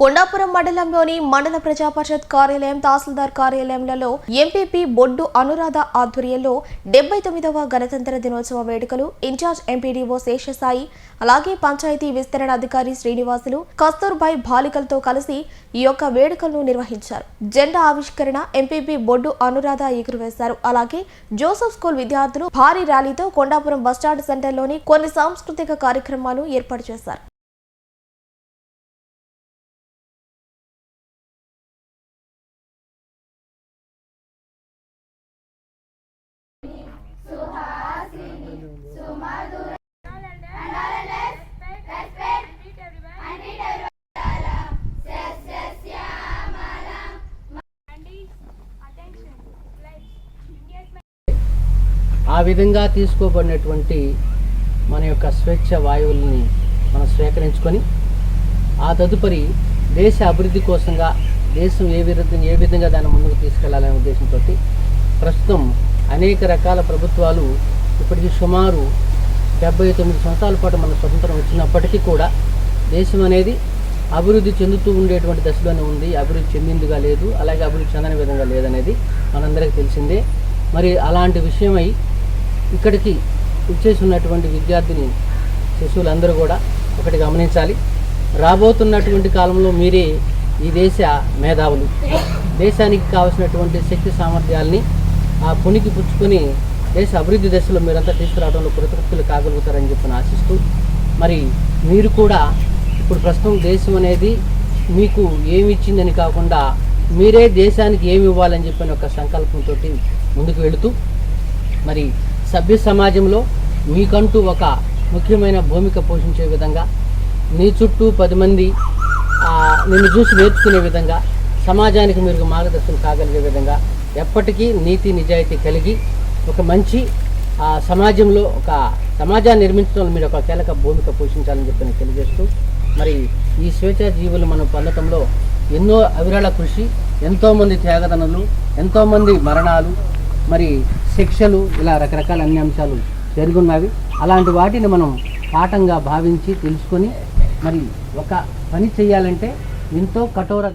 కొండాపురం మండలంలోని మండల ప్రజా పరిషత్ కార్యాలయం తహసీల్దార్ కార్యాలయంలో ఎంపీపీ బొడ్డు అనురాధ ఆధ్వర్యంలో డెబ్బై తొమ్మిదవ గణతంత్ర దినోత్సవ వేడుకలు ఇన్ఛార్జ్ ఎంపీడీఓ శేషసాయి అలాగే పంచాయతీ విస్తరణ అధికారి శ్రీనివాసులు కస్తూర్బాయ్ బాలికలతో కలిసి ఈ యొక్క వేడుకలను నిర్వహించారు. జెండా ఆవిష్కరణ ఎంపీపీ బొడ్డు అనురాధ ఎగురవేశారు. అలాగే జోసఫ్ స్కూల్ విద్యార్థులు భారీ ర్యాలీతో కొండాపురం బస్టాండ్ సెంటర్లోని కొన్ని సాంస్కృతిక కార్యక్రమాలు ఏర్పాటు చేశారు. ఆ విధంగా తీసుకోబడినటువంటి మన యొక్క స్వేచ్ఛ వాయువుల్ని మనం స్వీకరించుకొని ఆ తదుపరి దేశ అభివృద్ధి కోసంగా దేశం ఏ విధంగా ఏ విధంగా దాన్ని ముందుకు తీసుకెళ్ళాలనే ఉద్దేశంతో ప్రస్తుతం అనేక రకాల ప్రభుత్వాలు ఇప్పటికీ సుమారు డెబ్బై తొమ్మిది సంవత్సరాల పాటు మన స్వతంత్రం వచ్చినప్పటికీ కూడా దేశం అనేది అభివృద్ధి చెందుతూ ఉండేటువంటి దశలోనే ఉంది. అభివృద్ధి చెందిందిగా లేదు. అలాగే అభివృద్ధి చెందని విధంగా లేదనేది మనందరికీ తెలిసిందే. మరి అలాంటి విషయమై ఇక్కడికి వచ్చేసినటువంటి ఉన్నటువంటి విద్యార్థిని శిశువులందరూ కూడా ఒకటి గమనించాలి. రాబోతున్నటువంటి కాలంలో మీరే ఈ దేశ మేధావులు. దేశానికి కావలసినటువంటి శక్తి సామర్థ్యాల్ని ఆ పునికి పుచ్చుకొని దేశ అభివృద్ధి దశలో మీరంతా తీసుకురావడంలో కృతృప్తులు కాగలుగుతారని చెప్పి ఆశిస్తూ మరి మీరు కూడా ఇప్పుడు ప్రస్తుతం దేశం అనేది మీకు ఏమి ఇచ్చిందని కాకుండా మీరే దేశానికి ఏమి ఇవ్వాలని చెప్పిన ఒక సంకల్పంతో ముందుకు వెళుతూ మరి సభ్య సమాజంలో మీకంటూ ఒక ముఖ్యమైన భూమిక పోషించే విధంగా నీ చుట్టూ పది మంది నిన్ను చూసి నేర్చుకునే విధంగా సమాజానికి మీరు మార్గదర్శనం కాగలిగే విధంగా ఎప్పటికీ నీతి నిజాయితీ కలిగి ఒక మంచి ఆ, సమాజంలో ఒక సమాజాన్ని నిర్మించడంలో మీరు ఒక కీలక భూమిక పోషించాలని చెప్పి నేను తెలియజేస్తూ మరి ఈ స్వేచ్ఛా జీవులు మనం పొందటంలో ఎన్నో అవిరళ కృషి ఎంతోమంది త్యాగదనులు ఎంతోమంది మరణాలు మరి శిక్షలు ఇలా రకరకాల అన్ని అంశాలు జరుగున్నవి. అలాంటి వాటిని మనం పాఠంగా భావించి తెలుసుకొని మరి ఒక పని చేయాలంటే ఎంతో కఠోర